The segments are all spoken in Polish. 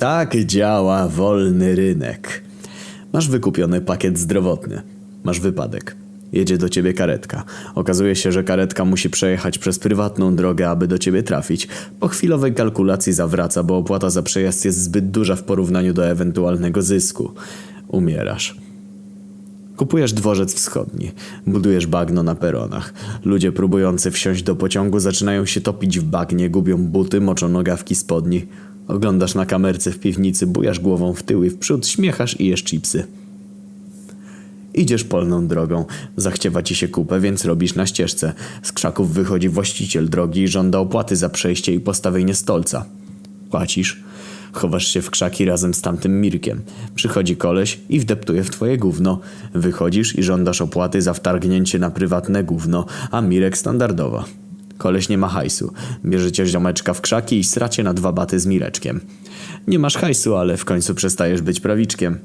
Tak działa wolny rynek. Masz wykupiony pakiet zdrowotny. Masz wypadek. Jedzie do ciebie karetka. Okazuje się, że karetka musi przejechać przez prywatną drogę, aby do ciebie trafić. Po chwilowej kalkulacji zawraca, bo opłata za przejazd jest zbyt duża w porównaniu do ewentualnego zysku. Umierasz. Kupujesz dworzec wschodni, budujesz bagno na peronach. Ludzie próbujący wsiąść do pociągu zaczynają się topić w bagnie, gubią buty, moczą nogawki spodni. Oglądasz na kamerce w piwnicy, bujasz głową w tył i w przód, śmiechasz i jesz chipsy. Idziesz polną drogą, zachciewa ci się kupę, więc robisz na ścieżce. Z krzaków wychodzi właściciel drogi i żąda opłaty za przejście i postawienie stolca. Płacisz. Chowasz się w krzaki razem z tamtym Mirkiem. Przychodzi koleś i wdeptuje w twoje gówno. Wychodzisz i żądasz opłaty za wtargnięcie na prywatne gówno, a Mirek standardowa. Koleś nie ma hajsu. Bierzecie ziomeczka w krzaki i sracie na dwa baty z Mireczkiem. Nie masz hajsu, ale w końcu przestajesz być prawiczkiem.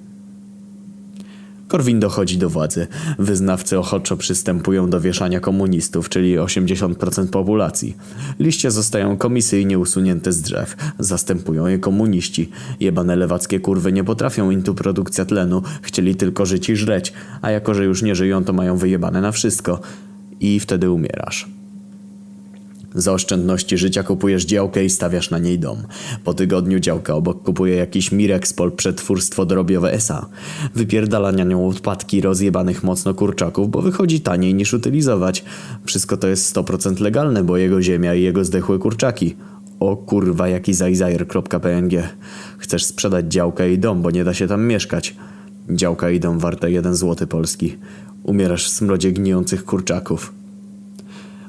Korwin dochodzi do władzy. Wyznawcy ochoczo przystępują do wieszania komunistów, czyli 80% populacji. Liście zostają komisyjnie usunięte z drzew. Zastępują je komuniści. Jebane lewackie kurwy nie potrafią intu produkcja tlenu. Chcieli tylko żyć i żreć. A jako, że już nie żyją, to mają wyjebane na wszystko. I wtedy umierasz. Za oszczędności życia kupujesz działkę i stawiasz na niej dom. Po tygodniu działka obok kupuje jakiś Mirek z pol przetwórstwo drobiowe SA. Wypierdala na nią odpadki rozjebanych mocno kurczaków, bo wychodzi taniej niż utylizować. Wszystko to jest 100% legalne, bo jego ziemia i jego zdechłe kurczaki. O kurwa, jaki zajzajer.png. Chcesz sprzedać działkę i dom, bo nie da się tam mieszkać. Działka i dom warte 1 złoty polski. Umierasz w smrodzie gnijących kurczaków.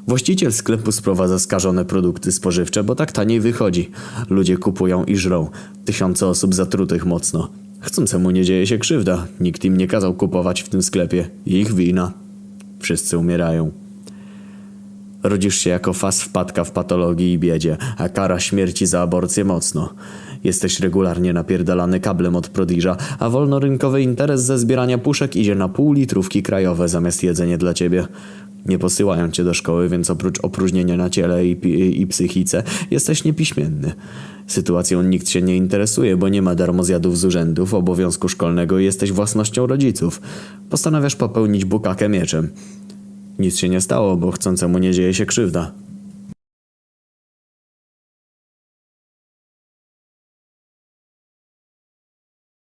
Właściciel sklepu sprowadza skażone produkty spożywcze, bo tak taniej wychodzi. Ludzie kupują i żrą. Tysiące osób zatrutych mocno. Chcącemu nie dzieje się krzywda. Nikt im nie kazał kupować w tym sklepie. Ich wina. Wszyscy umierają. Rodzisz się jako fas wpadka w patologii i biedzie, a kara śmierci za aborcję mocno. Jesteś regularnie napierdalany kablem od prodiża, a wolnorynkowy interes ze zbierania puszek idzie na pół litrówki krajowe zamiast jedzenie dla ciebie. Nie posyłają cię do szkoły, więc oprócz opróżnienia na ciele i, pi- i psychice, jesteś niepiśmienny. Sytuacją nikt się nie interesuje, bo nie ma darmozjadów z urzędów, obowiązku szkolnego i jesteś własnością rodziców. Postanawiasz popełnić bukakę mieczem. Nic się nie stało, bo chcącemu nie dzieje się krzywda.